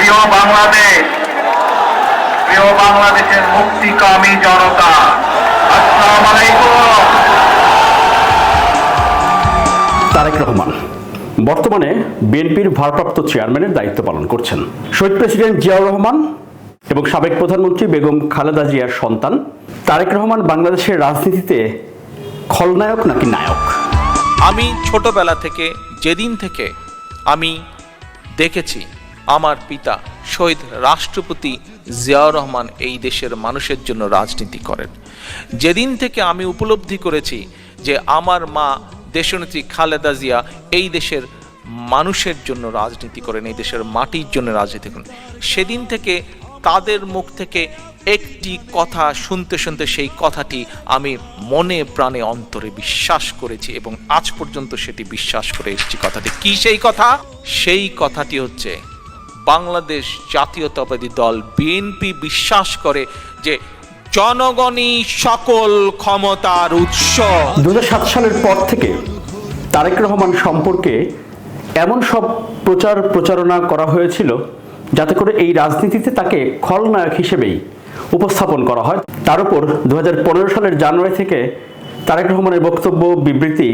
প্রিয় বাংলাদেশ প্রিয় বাংলাদেশের মুক্তিকামী জনতা আসসালামু আলাইকুম। তারেক রহমান বর্তমানে বিএনপির ভারপ্রাপ্ত চেয়ারম্যানের দায়িত্ব পালন করছেন। শহীদ প্রেসিডেন্ট জিয়াউর রহমান এবং সাবেক প্রধানমন্ত্রী বেগম খালেদা জিয়ার সন্তান তারেক রহমান বাংলাদেশের রাজনীতিতে খলনায়ক নাকি নায়ক? আমি ছোটবেলা থেকে যেদিন থেকে আমি দেখেছি আমার পিতা শহীদ রাষ্ট্রপতি জিয়াউর রহমান এই দেশের মানুষের জন্য রাজনীতি করেন। যেদিন থেকে আমি উপলব্ধি করেছি যে আমার মা দেশনেত্রী খালেদা জিয়া এই দেশের মানুষের জন্য রাজনীতি করেন, এই দেশের মাটির জন্য রাজনীতি করেন, সেদিন থেকে তাদের মুখ থেকে একটি কথা শুনতে শুনতে সেই কথাটি আমি মনে প্রাণে অন্তরে বিশ্বাস করেছি এবং আজ পর্যন্ত সেটি বিশ্বাস করে এসেছি কথাটি। কি সেই কথা? সেই কথাটি হচ্ছে বাংলাদেশ জাতীয়তাবাদী দল বিএনপি বিশ্বাস করে যে জনগণই সকল ক্ষমতার উৎস। দু সালের পর থেকে তারেক রহমান সম্পর্কে এমন সব প্রচার প্রচারণা করা হয়েছিল যাতে করে এই রাজনীতিতে তাকে খলনায়ক হিসেবেই উপস্থাপন করা হয়। তার উপর দু হাজার পনেরো সালের জানুয়ারি থেকে তারেক রহমানের বক্তব্য, বিবৃতি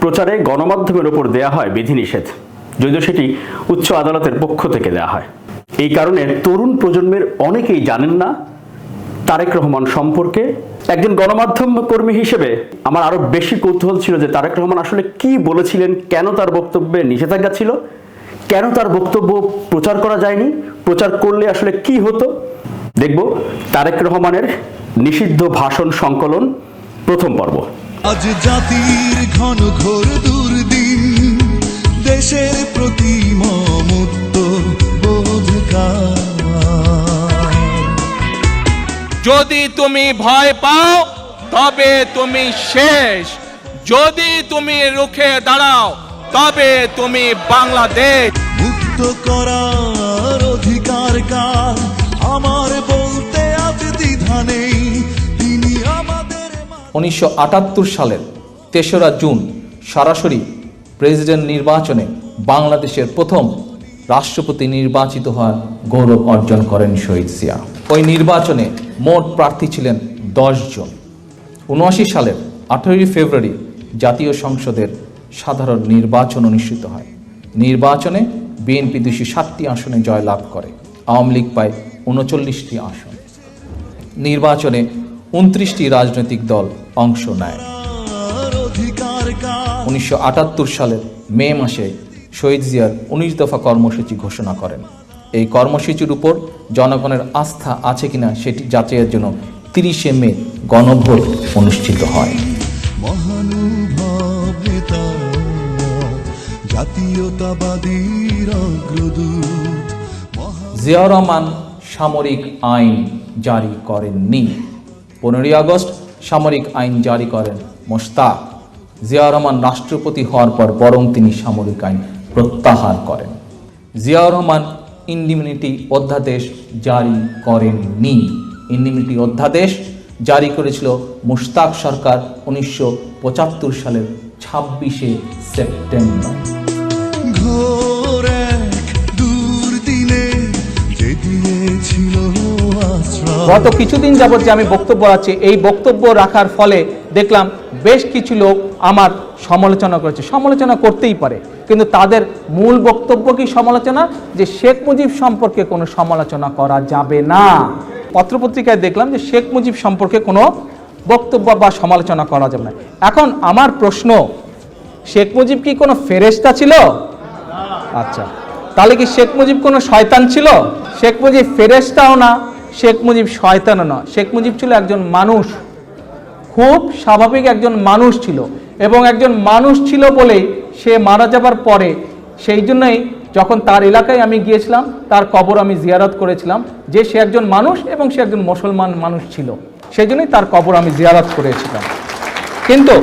প্রচারে গণমাধ্যমের ওপর দেয়া হয় বিধিনিষেধ। যদিও সেটি উচ্চ আদালতের পক্ষ থেকে দেয়া হয়। এই কারণে তরুণ প্রজন্মের অনেকেই জানেন না তারেক রহমান সম্পর্কে। একজন গণমাধ্যম কর্মী হিসেবে আমার আরও বেশি কৌতূহল ছিল যে তারেক রহমান আসলে কি বলেছিলেন, কেন তার বক্তব্যে নিষেধাজ্ঞা ছিল, কেন তার বক্তব্য প্রচার করা যায়নি, প্রচার করলে আসলে কি হতো? দেখব তারেক রহমানের নিষিদ্ধ ভাষণ সংকলন প্রথম পর্ব। আজ জাতির ঘন ঘোর দুর্দিন দেশের প্রতি মমত্ব বোধকার যদি তুমি ভয় পাও তবে তুমি শেষ। যদি তুমি রুখে দাঁড়াও তবে তুমি বাংলাদেশ। মুক্ত করার অধিকার কার? আমার বলতে আজ দ্বিধা নেই তিনি আমাদের উনিশশো আটাত্তর সালের তেসরা জুন সরাসরি প্রেসিডেন্ট নির্বাচনে বাংলাদেশের প্রথম রাষ্ট্রপতি নির্বাচিত হওয়ার গৌরব অর্জন করেন শহীদ সিয়া ওই নির্বাচনে মোট প্রার্থী ছিলেন জন। উনআশি সালের আঠেরোই ফেব্রুয়ারি জাতীয় সংসদের সাধারণ নির্বাচন অনুষ্ঠিত হয়। নির্বাচনে বিএনপি দুশো ষাটটি আসনে জয়লাভ করে। আওয়ামী লীগ পায় উনচল্লিশটি আসন। নির্বাচনে উনত্রিশটি রাজনৈতিক দল অংশ নেয়। উনিশশো আটাত্তর সালের মে মাসে শহীদ জিয়ার উনিশ দফা কর্মসূচি ঘোষণা করেন। এই কর্মসূচির উপর জনগণের আস্থা আছে কিনা সেটি যাচাইয়ের জন্য তিরিশে মে গণভোট অনুষ্ঠিত হয়। জিয়াউর রহমান সামরিক আইন জারি করেননি। পনেরোই আগস্ট সামরিক আইন জারি করেন মোশতাক। জিয়াউর রহমান রাষ্ট্রপতি হওয়ার পর বরং তিনি সামরিক আইন প্রত্যাহার করেন। জিয়া রহমান ইন্ডিমিনিটি অধ্যাদেশ জারি করেননি। ইন্ডিমিনিটি অধ্যাদেশ জারি করেছিল মুশতাক সরকার উনিশশো পঁচাত্তর সালের ছাব্বিশে সেপ্টেম্বর। গত কিছুদিন যাবত যে আমি বক্তব্য রাখছি এই বক্তব্য রাখার ফলে দেখলাম বেশ কিছু লোক আমার সমালোচনা করেছে। সমালোচনা করতেই পারে, কিন্তু তাদের মূল বক্তব্য কি সমালোচনা? যে শেখ মুজিব সম্পর্কে কোনো সমালোচনা করা যাবে না। পত্রপত্রিকায় দেখলাম যে শেখ মুজিব সম্পর্কে কোনো বক্তব্য বা সমালোচনা করা যাবে না। এখন আমার প্রশ্ন, শেখ মুজিব কি কোনো ফেরেশতা ছিল? আচ্ছা তাহলে কি শেখ মুজিব কোনো শয়তান ছিল? শেখ মুজিব ফেরেশতাও না, শেখ মুজিব শয়তানও না। শেখ মুজিব ছিল একজন মানুষ। খুব স্বাভাবিক একজন মানুষ ছিল এবং একজন মানুষ ছিল বলেই সে মারা যাবার পরে সেই জন্যই যখন তার এলাকায় আমি গিয়েছিলাম, তার কবর আমি জিয়ারত করেছিলাম যে সে একজন মানুষ এবং সে একজন মুসলমান মানুষ ছিল। সেই জন্যই তার কবর আমি জিয়ারত করেছিলাম। কিন্তু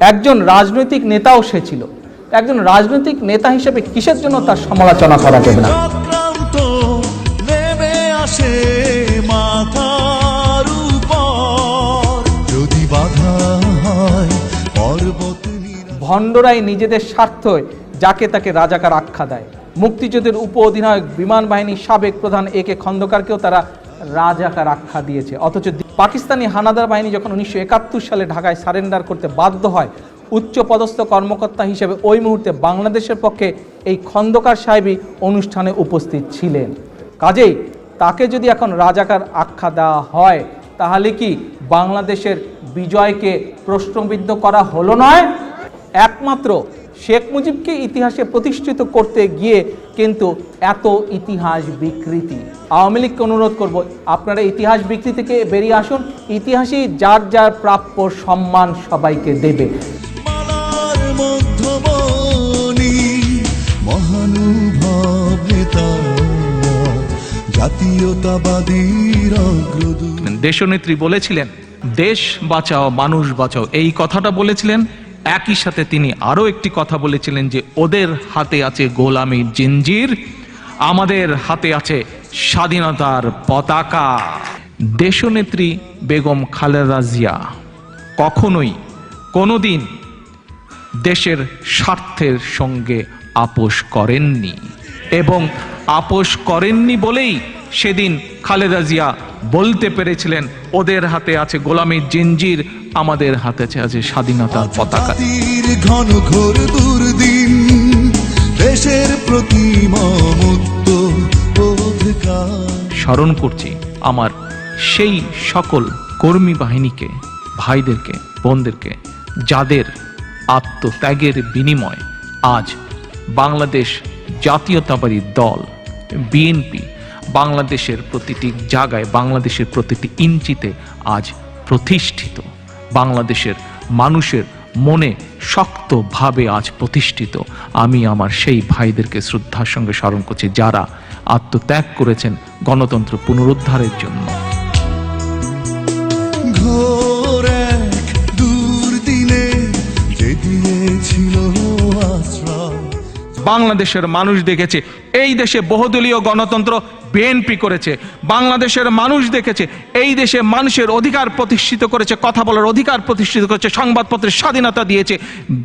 একজন রাজনৈতিক নেতাও সে ছিল। একজন রাজনৈতিক নেতা হিসেবে কিসের জন্য তার সমালোচনা করা যাবে না? ভণ্ডরাই নিজেদের স্বার্থ যাকে তাকে রাজাকার আখ্যা দেয়। মুক্তিযুদ্ধের উপ অধিনায়ক বিমান বাহিনীর সাবেক প্রধান এ কে খন্দকারকেও তারা রাজাকার আখ্যা দিয়েছে। অথচ পাকিস্তানি হানাদার বাহিনী যখন উনিশশো একাত্তর সালে ঢাকায় সারেন্ডার করতে বাধ্য হয় উচ্চ পদস্থ কর্মকর্তা হিসেবে ওই মুহূর্তে বাংলাদেশের পক্ষে এই খন্দকার সাহেবই অনুষ্ঠানে উপস্থিত ছিলেন। কাজেই তাকে যদি এখন রাজাকার আখ্যা দেওয়া হয়, তাহলে কি বাংলাদেশের বিজয়কে প্রশ্নবিদ্ধ করা হলো নয়? একমাত্র শেখ মুজিবকে ইতিহাসে প্রতিষ্ঠিত করতে গিয়ে কিন্তু এত ইতিহাস বিকৃতি। আওয়ামী লীগকে অনুরোধ করব আপনারা ইতিহাস বিকৃতি থেকে বেরিয়ে আসুন। ইতিহাসই যার যার প্রাপ্য সম্মান সবাইকে দেবে। দেশনেত্রী বলেছিলেন দেশ বাঁচাও মানুষ বাঁচাও। এই কথাটা বলেছিলেন একই সাথে তিনি আরও একটি কথা বলেছিলেন যে, ওদের হাতে আছে গোলামীর জিঞ্জির, আমাদের হাতে আছে স্বাধীনতার পতাকা। দেশনেত্রী বেগম খালেদা জিয়া কখনোই কোনোদিন দেশের স্বার্থের সঙ্গে আপোষ করেননি এবং আপোষ করেননি বলেই সেদিন খালেদা জিয়া বলতে পেরেছিলেন ওদের হাতে আছে গোলামীর জিঞ্জির আমাদের হাতে আছে স্বাধীনতার পতাকা। ঘন ঘোর দুর্দিন দেশের প্রতি স্মরণ করছি আমার সেই সকল কর্মী বাহিনীকে ভাইদেরকে বোনদেরকে যাদের আত্মত্যাগের বিনিময় আজ বাংলাদেশ জাতীয়তাবাদী দল বিএনপি বাংলাদেশের প্রতিটি জায়গায়, বাংলাদেশের প্রতিটি ইঞ্চিতে আজ প্রতিষ্ঠিত। বাংলাদেশের মানুষের মনে শক্তভাবে আজ প্রতিষ্ঠিত। আমি আমার সেই ভাইদেরকে শ্রদ্ধার সঙ্গে স্মরণ করছি যারা আত্মত্যাগ করেছেন গণতন্ত্র পুনরুদ্ধারের জন্য। বাংলাদেশের মানুষ দেখেছে। এই দেশে বহুদলীয় গণতন্ত্র বিএনপি করেছে। বাংলাদেশের মানুষ দেখেছে এই দেশে মানুষের অধিকার প্রতিষ্ঠিত করেছে কথা বলার অধিকার প্রতিষ্ঠিত করেছে সংবাদপত্রের স্বাধীনতা দিয়েছে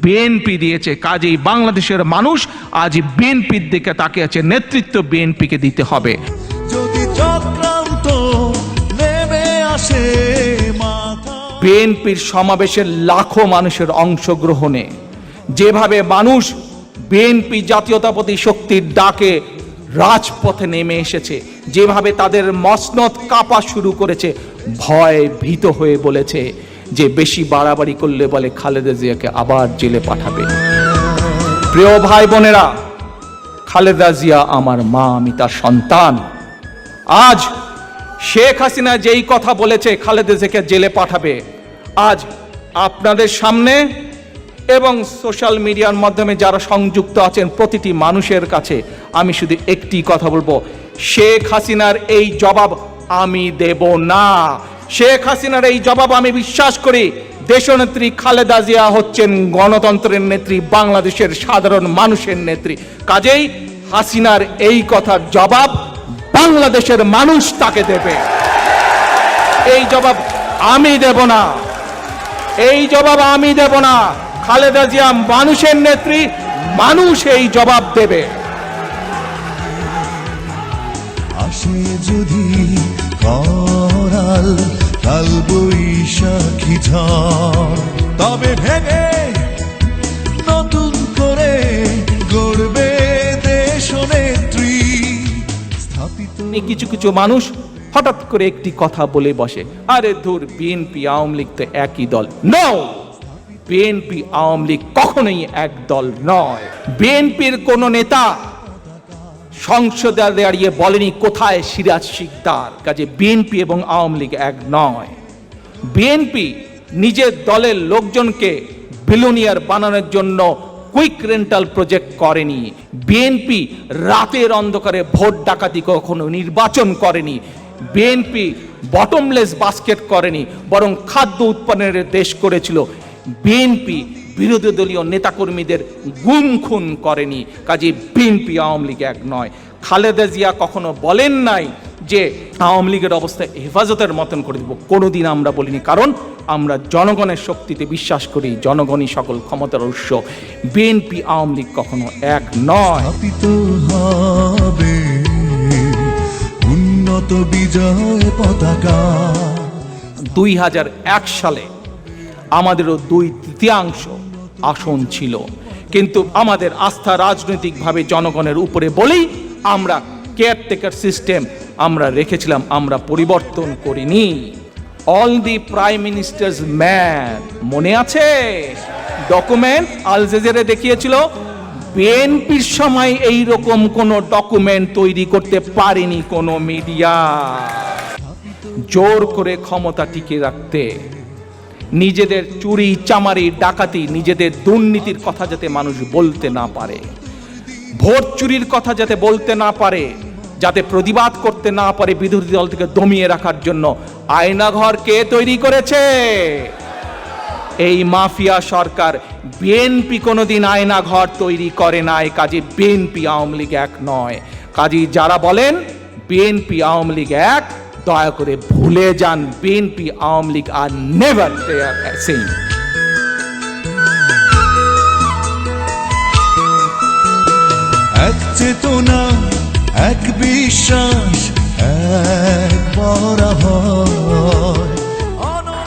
বিএনপি দিয়েছে। কাজেই বাংলাদেশের মানুষ আজ বিএনপির দিকে তাকিয়ে আছে। নেতৃত্ব বিএনপিকে দিতে হবে। যদি চক্রান্ত নেমে আসে বিএনপির সমাবেশের লাখো মানুষের অংশগ্রহণে। যেভাবে মানুষ বিএনপি জাতীয়তাবাদী শক্তির ডাকে রাজপথে নেমে এসেছে। যেভাবে তাদের মসনদ কাঁপা শুরু করেছে, ভয় ভীত হয়ে বলেছে যে বেশি বাড়াবাড়ি করলে বলে খালেদা জিয়াকে আবার জেলে পাঠাবে। প্রিয় ভাই বোনেরা, খালেদা জিয়া আমার মা, আমি তার সন্তান। আজ শেখ হাসিনা যেই কথা বলেছে, খালেদা জিয়াকে জেলে পাঠাবে। আজ আপনাদের সামনে এবং সোশ্যাল মিডিয়ার মাধ্যমে যারা সংযুক্ত আছেন প্রতিটি মানুষের কাছে আমি শুধু একটি কথা বলব। শেখ হাসিনার এই জবাব আমি দেব না। শেখ হাসিনার এই জবাব আমি বিশ্বাস করি, দেশনেত্রী খালেদা জিয়া হচ্ছেন গণতন্ত্রের নেত্রী, বাংলাদেশের সাধারণ মানুষের নেত্রী। কাজেই হাসিনার এই কথার জবাব বাংলাদেশের মানুষ তাকে দেবে। এই জবাব আমি দেব না। এই জবাব আমি দেব না। খালেদা জিয়া মানুষের নেত্রী মানুষ এই জবাব দেবে। আসে যদি করাল কাল বৈশাখী ঝড়। তবে ভেঙে নতুন করে গড়বে দেশ নেত্রী। স্থাপিত কিছু কিছু মানুষ হঠাৎ করে একটি কথা বলে বসে। আরে ধুর বিএনপি আওয়ামী লীগ তো একই দল। নো বিএনপি আওয়ামী লীগ কখনোই এক দল নয়। বিএনপির কোন নেতা সংসদে দাঁড়িয়ে বলেনি কোথায় সিরাজ শিকদার। কাজে বিএনপি এবং আওয়ামী লীগ এক নয়। বিএনপি নিজের দলের লোকজনকে বিলোনিয়ার বানানোর জন্য কুইক রেন্টাল প্রজেক্ট করেনি। বিএনপি রাতের অন্ধকারে ভোট ডাকাতি কখনো নির্বাচন করেনি। বিএনপি বটমলেস বাস্কেট করেনি, বরং খাদ্য উৎপাদনের দেশ করেছিল। বিএনপি বিরোধী দলীয় নেতাকর্মীদের গুম খুন করেনি। কাজে বিএনপি আওয়ামী লীগ এক নয়। খালেদা জিয়া কখনো বলেন নাই যে আওয়ামী লীগের অবস্থা হেফাজতের মতন করে দিব। কোনোদিন আমরা বলিনি। কারণ আমরা জনগণের শক্তিতে বিশ্বাস করি জনগণই সকল ক্ষমতার উৎস। বিএনপি আওয়ামী লীগ কখনো এক নয়। উন্নত বিজয় পতাকা। দুই হাজার এক সালে আমাদেরও দুই তৃতীয়াংশ আসন ছিল। কিন্তু আমাদের আস্থা রাজনৈতিকভাবে জনগণের উপরে বলেই আমরা কেয়ারটেকার সিস্টেম আমরা রেখেছিলাম, আমরা পরিবর্তন করিনি। All the prime ministers man মনে আছে? ডকুমেন্ট আল জেজেরে দেখিয়েছিল বিএনপির সময় এই রকম কোনো ডকুমেন্ট তৈরি করতে পারেনি কোনো মিডিয়া জোর করে ক্ষমতা টিকে রাখতে নিজেদের চুরি, চামারি, ডাকাতি, নিজেদের দুর্নীতির কথা যাতে মানুষ বলতে না পারে। ভোট চুরির কথা যাতে বলতে না পারে, যাতে প্রতিবাদ করতে না পারে বিরোধী দল থেকে দমিয়ে রাখার জন্য। আয়নাঘর কে তৈরি করেছে? এই মাফিয়া সরকার বিএনপি কোনোদিন আয়না ঘর তৈরি করে নাই, কাজে বিএনপি আওয়ামী লীগ এক নয়। কাজে যারা বলেন, বিএনপি আওয়ামী লীগ এক দয়া করে ভুলে যান বিএনপি আওয়ামী লীগ আর নেভার সেম এক চেতনা এক বিশ্বাস এক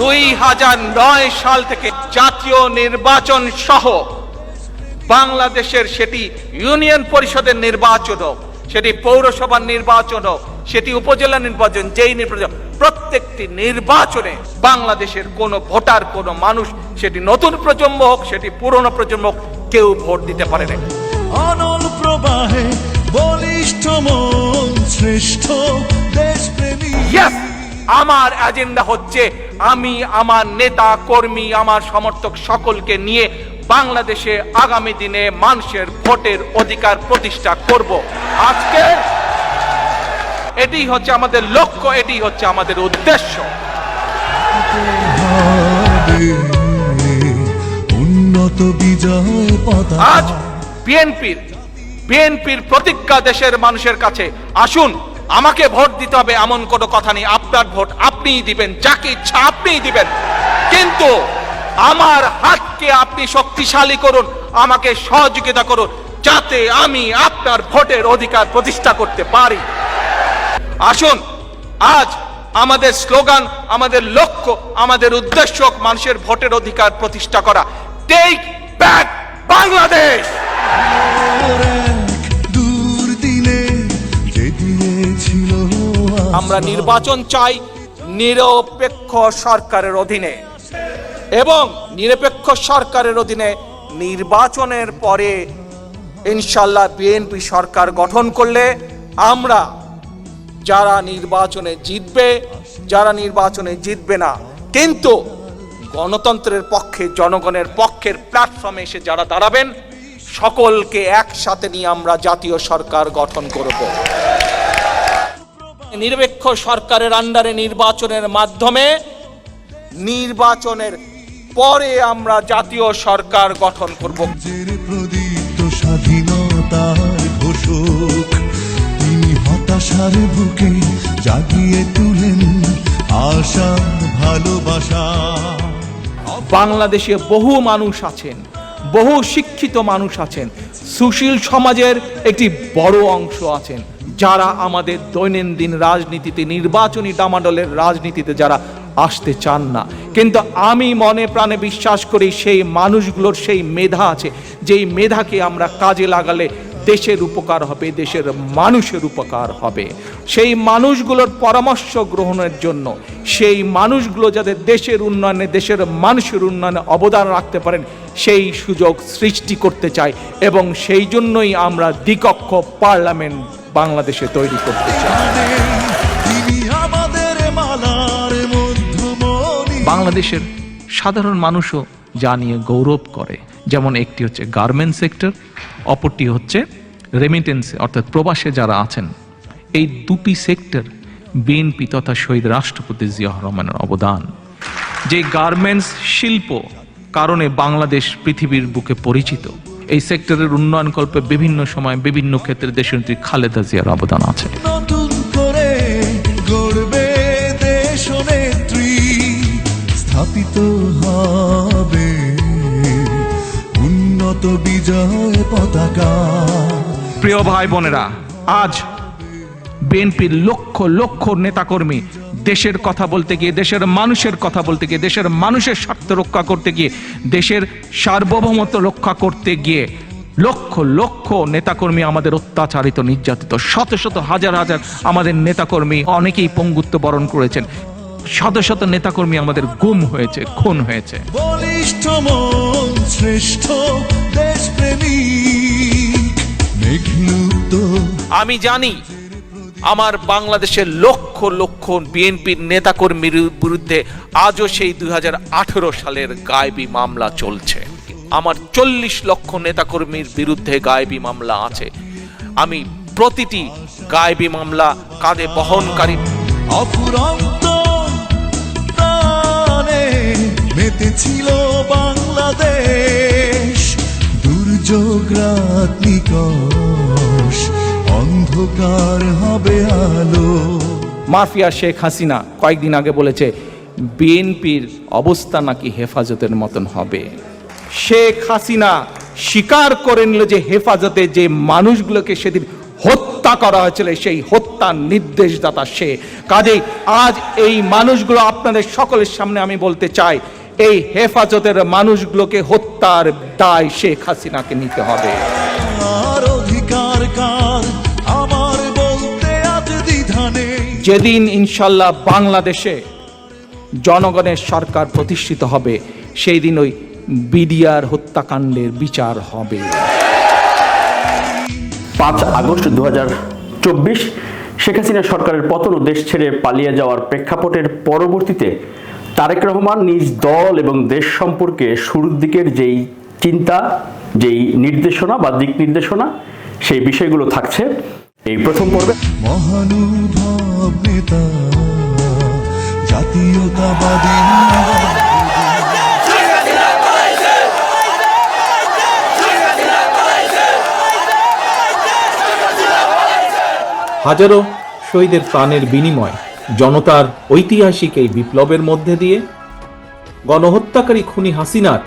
দুই হাজার নয় সাল থেকে জাতীয় নির্বাচন সহ বাংলাদেশের সেটি ইউনিয়ন পরিষদের নির্বাচন হোক সেটি পৌরসভার নির্বাচন হোক সেটি উপজেলা নির্বাচন যেই নির্বাচন প্রত্যেকটি নির্বাচনে বাংলাদেশের কোনো ভোটার কোনো মানুষ সেটি নতুন প্রজন্ম হোক সেটি পুরনো প্রজন্ম হোক কেউ ভোট দিতে পারে না অনল প্রবাহে বলিষ্ঠ মন শ্রেষ্ঠ দেশপ্রেমী। আমার এজেন্ডা হচ্ছে আমি আমার নেতা কর্মী আমার সমর্থক সকলকে নিয়ে বাংলাদেশে আগামী দিনে মানুষের ভোটের অধিকার প্রতিষ্ঠা করব। আজকে এটি হচ্ছে আমাদের লক্ষ্য এটি হচ্ছে আমাদের উদ্দেশ্য। উন্নত আজ বিএনপির বিএনপির প্রতিজ্ঞা দেশের মানুষের কাছে, আসুন, আমাকে ভোট দিতে হবে এমন কোনো কথা নেই, আপনার ভোট আপনিই দিবেন, যাকে ইচ্ছা আপনিই দিবেন। কিন্তু আমার হাতকে আপনি শক্তিশালী করুন, আমাকে সহযোগিতা করুন, যাতে আমি আপনার ভোটের অধিকার প্রতিষ্ঠা করতে পারি। আসুন, আজ আমাদের স্লোগান, আমাদের লক্ষ্য, আমাদের উদ্দেশ্য মানুষের ভোটের অধিকার প্রতিষ্ঠা করা। টেক ব্যাক বাংলাদেশ আমরা নির্বাচন চাই নিরপেক্ষ সরকারের অধীনে এবং নিরপেক্ষ সরকারের অধীনে নির্বাচনের পরে ইনশাল্লাহ বিএনপি সরকার গঠন করলে আমরা যারা নির্বাচনে জিতবে, যারা নির্বাচনে জিতবে না, কিন্তু গণতন্ত্রের পক্ষে, জনগণের পক্ষের প্ল্যাটফর্মে এসে যারা দাঁড়াবেন, সকলকে একসাথে নিয়ে আমরা জাতীয় সরকার গঠন করব। নিরপেক্ষ সরকারের আন্ডারে নির্বাচনের মাধ্যমে, নির্বাচনের পরে আমরা জাতীয় সরকার গঠন করব। হতাশার বুকে জাগিয়ে তুলেন আশা, ভালোবাসা। বাংলাদেশে বহু মানুষ আছেন, বহু শিক্ষিত মানুষ আছেন, সুশীল সমাজের একটি বড় অংশ আছেন। যারা আমাদের দৈনন্দিন রাজনীতিতে, নির্বাচনী ডামাডলের রাজনীতিতে যারা আসতে চান না। কিন্তু আমি মনে প্রাণে বিশ্বাস করি সেই মানুষগুলোর সেই মেধা আছে, যেই মেধাকে আমরা কাজে লাগালে দেশের উপকার হবে, দেশের মানুষের উপকার হবে। সেই মানুষগুলোর পরামর্শ গ্রহণের জন্য, সেই মানুষগুলো যাতে দেশের উন্নয়নে, দেশের মানুষের উন্নয়নে অবদান রাখতে পারেন, সেই সুযোগ সৃষ্টি করতে চাই এবং সেই জন্যই আমরা দ্বিকক্ষ পার্লামেন্ট বাংলাদেশে তৈরি করতে চাই। বাংলাদেশের সাধারণ মানুষও যা নিয়ে গৌরব করে। যেমন একটি হচ্ছে গার্মেন্ট সেক্টর অপরটি হচ্ছে রেমিটেন্সে অর্থাৎ প্রবাসে যারা আছেন। এই দুটি সেক্টর বিএনপি তথা শহীদ রাষ্ট্রপতি জিয়া রহমানের অবদান। যে গার্মেন্টস শিল্প কারণে বাংলাদেশ পৃথিবীর বুকে পরিচিত, এই সেক্টরের উন্নয়নকল্পে বিভিন্ন সময় বিভিন্ন ক্ষেত্রে দেশনেত্রী খালেদা জিয়ার অবদান আছে। স্থাপিত হয় উন্নত বিজয় পতাকা। প্রিয় ভাই বোনেরা আজ বিএনপির লক্ষ লক্ষ নেতাকর্মী দেশের কথা বলতে গিয়ে দেশের মানুষের কথা বলতে গিয়ে দেশের মানুষের স্বার্থ রক্ষা করতে গিয়ে দেশের সার্বভৌমত্ব রক্ষা করতে গিয়ে লক্ষ লক্ষ নেতাকর্মী আমাদের অত্যাচারিত নির্যাতিত শত শত হাজার হাজার আমাদের নেতাকর্মী অনেকেই পঙ্গুত্ব বরণ করেছেন। শত শত নেতাকর্মী আমাদের গুম হয়েছে খুন হয়েছে। বলিষ্ঠ শ্রেষ্ঠ আমি জানি আমার বাংলাদেশের লক্ষ লক্ষ বিএনপির নেতাকর্মীর বিরুদ্ধে আজও সেই দুই সালের গায়েবী মামলা চলছে। আমার চল্লিশ লক্ষ নেতাকর্মীর বিরুদ্ধে গায়েবী মামলা আছে। আমি প্রতিটি গায়েবী মামলা কাঁধে বহনকারী। অফুরন্ত মেতেছিল বাংলাদেশ। রাত নিকষ অন্ধকার হবে আলো। মাফিয়া শেখ হাসিনা কয়েকদিন আগে বলেছে, বিএনপির অবস্থা নাকি হেফাজতের মতন হবে। শেখ হাসিনা স্বীকার করে নিল যে হেফাজতে যে মানুষগুলোকে সেদিন হত্যা করা হয়েছিল, সেই হত্যার নির্দেশদাতা সে। কাজেই আজ এই মানুষগুলো আপনাদের সকলের সামনে আমি বলতে চাই এই হেফাজতের মানুষগুলোকে হত্যার দায় শেখ হাসিনাকে নিতে হবে। যেদিন ইনশাল্লাহ বাংলাদেশে জনগণের সরকার প্রতিষ্ঠিত হবে সেই দিন ওই বিডিআর হত্যাকাণ্ডের বিচার হবে। পাঁচ আগস্ট দু চব্বিশ শেখ হাসিনা সরকারের পতন ও দেশ ছেড়ে পালিয়ে যাওয়ার প্রেক্ষাপটের পরবর্তীতে তারেক রহমান নিজ দল এবং দেশ সম্পর্কে শুরুর দিকের যেই চিন্তা যেই নির্দেশনা বা দিক নির্দেশনা সেই বিষয়গুলো থাকছে এই প্রথম পর্বে। মহানুভব নেতা জাতীয়তাবাদী হাজারো শহীদের প্রাণের বিনিময়। জনতার ঐতিহাসিক এই বিপ্লবের মধ্যে দিয়ে গণহত্যাকারী খুনি হাসিনার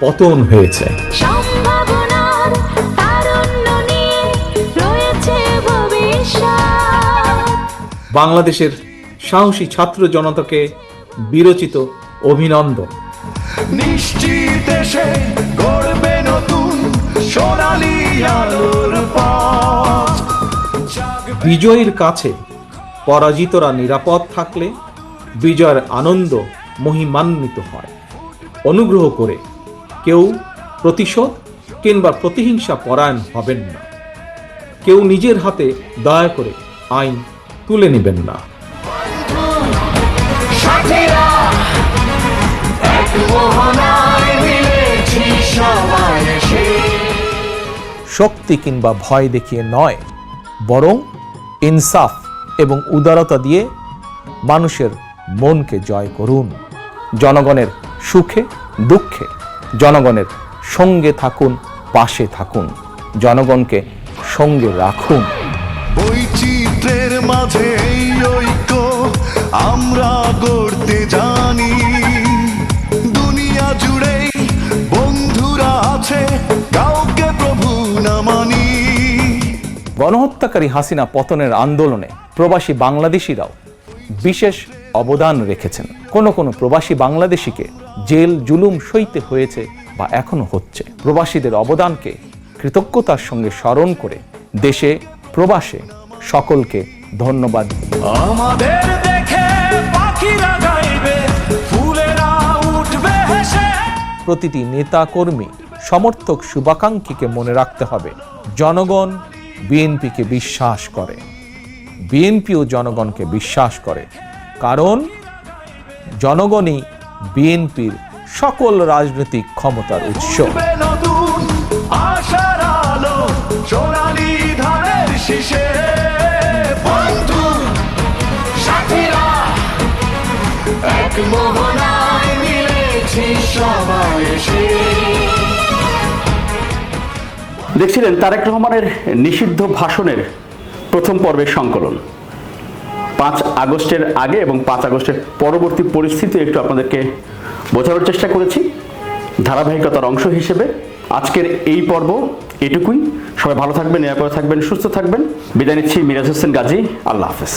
পতন হয়েছে। বাংলাদেশের সাহসী ছাত্র জনতাকে বিরচিত অভিনন্দন। নিশ্চিত এসে গড়বে নতুন সোনালী আলোর পথ। বিজয়ীর কাছে পরাজিতরা নিরাপদ থাকলে বিজয়ের আনন্দ মহিমান্বিত হয়। অনুগ্রহ করে কেউ প্রতিশোধ কিংবা প্রতিহিংসা পরায়ণ হবেন না। কেউ নিজের হাতে দয়া করে আইন তুলে নেবেন না। শক্তি কিংবা ভয় দেখিয়ে নয় বরং ইনসাফ এবং উদারতা দিয়ে মানুষের মনকে জয় করুন। জনগণের সুখে, দুঃখে জনগণের সঙ্গে থাকুন, পাশে থাকুন। জনগণকে সঙ্গে রাখুন। বৈচিত্র্যের মাঝে ঐক্য, আমরা গড়তে গণহত্যাকারী হাসিনা পতনের আন্দোলনে প্রবাসী বাংলাদেশিরাও বিশেষ অবদান রেখেছেন। কোনো কোনো প্রবাসী বাংলাদেশিকে জেল জুলুম সইতে হয়েছে বা এখনও হচ্ছে। প্রবাসীদের অবদানকে কৃতজ্ঞতার সঙ্গে স্মরণ করে দেশে প্রবাসে সকলকে ধন্যবাদ। আমাদের দেখে পাখিরা গাইবে ফুলেরা উঠবে হেসে। প্রতিটি নেতা কর্মী সমর্থক শুভাকাঙ্ক্ষীকে মনে রাখতে হবে। জনগণ বিএনপিকে বিশ্বাস করে। বিএনপিও জনগণকে বিশ্বাস করে। কারণ জনগণই বিএনপির সকল রাজনৈতিক ক্ষমতার উৎস। মোহনায় মিলেছি সবাই দেখছিলেন তারেক রহমানের নিষিদ্ধ ভাষণের প্রথম পর্বের সংকলন। পাঁচ আগস্টের আগে এবং পাঁচ আগস্টের পরবর্তী পরিস্থিতি একটু আপনাদেরকে বোঝানোর চেষ্টা করেছি। ধারাবাহিকতার অংশ হিসেবে আজকের এই পর্ব এটুকুই। সবাই ভালো থাকবেন, নিরাপদে থাকবেন, সুস্থ থাকবেন। বিদায় নিচ্ছি, মিরাজ হোসেন গাজী। আল্লাহ হাফেজ।